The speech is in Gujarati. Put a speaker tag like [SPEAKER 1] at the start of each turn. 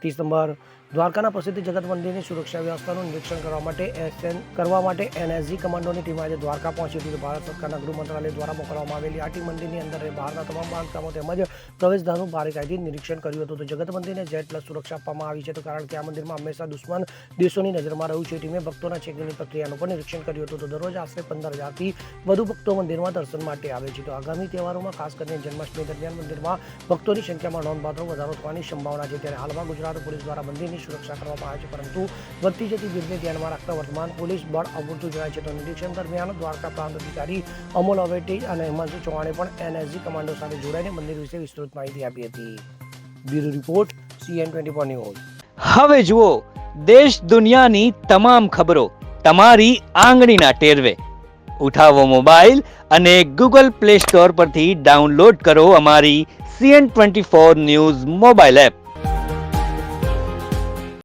[SPEAKER 1] ત્રીસ નંબર. દ્વારકાના પ્રસિદ્ધ જગત મંદિરની સુરક્ષા વ્યવસ્થાનું નિરીક્ષણ કરવા માટે એસએન કરવા માટે એનએસજી કમાન્ડોની ટીમ આજે દ્વારકા પહોંચી હતી. ભારત સરકારના ગૃહ મંત્રાલય દ્વારા મોકલવામાં આવેલી આ ટીમ મંદિરની અંદર બહારના તમામ બાંધકામો તેમજ પ્રવેશદ્વારનું બારીકાઈથી નિરીક્ષણ કર્યું હતું. તો જગત મંદિરને જેટ પ્લસ સુરક્ષા આપવામાં આવી છે, તો કારણ કે આ મંદિરમાં હંમેશા દુશ્મન દેશોની નજરમાં રહ્યું છે. ટીમે ભક્તોના ચેકિંગની પ્રક્રિયાનું પણ નિરીક્ષણ કર્યું હતું. તો દરરોજ આશરે પંદર હજારથી વધુ ભક્તો મંદિરમાં દર્શન માટે આવે છે. તો આગામી તહેવારોમાં ખાસ કરીને જન્માષ્ટમી દરમિયાન મંદિરમાં ભક્તોની સંખ્યામાં નોંધપાત્ર વધારો થવાની સંભાવના છે. ત્યારે હાલમાં ગુજરાત પોલીસ દ્વારા મંદિરની સુરક્ષા કરવામાં આવે છે, પરંતુ વધતી જતી ભીડને ધ્યાનમાં રાખતા વર્તમાન પોલીસ બળ અપૂરતું જણાય છે. તો નિરીક્ષણ દરમિયાન દ્વારકા પ્રાંત અધિકારી અમોલ અવેટી અને હિમાંશુ ચૌહાણે પણ એનએસજી કમાન્ડો સાથે જોડાઈને મંદિર વિશે વિસ્તૃત માહિતી આપી હતી. Bureau report CN twenty four news.
[SPEAKER 2] હવે જુઓ, દેશ દુનિયાની તમામ ખબરો તમારી આંગળીના ટેરવે. ઉઠાવો મોબાઈલ અને ગૂગલ પ્લે સ્ટોર પરથી ડાઉનલોડ કરો અમારી CN twenty four news mobile app.